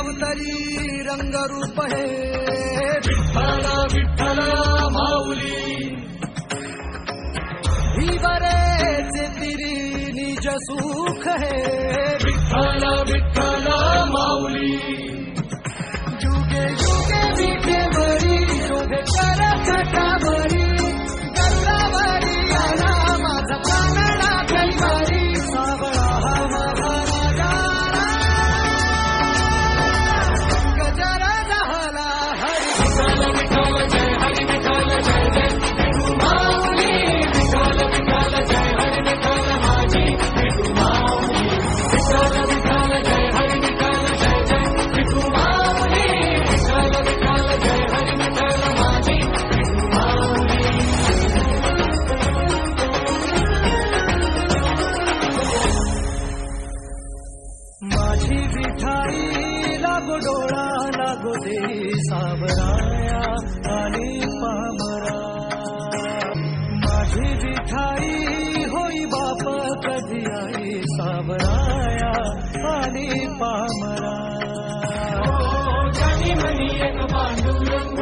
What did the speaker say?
हरी रंगरूप हे। विठ्ठल विठ्ठल माऊली बरेचे तिरी निज सुख हे। विठ्ठल लागो डोळा लागो दे सावराया आणि पामरा. माझी विठाई होई बाप कधी आई सावराया आणि पामरा. जनी मनी एक पांडुरंग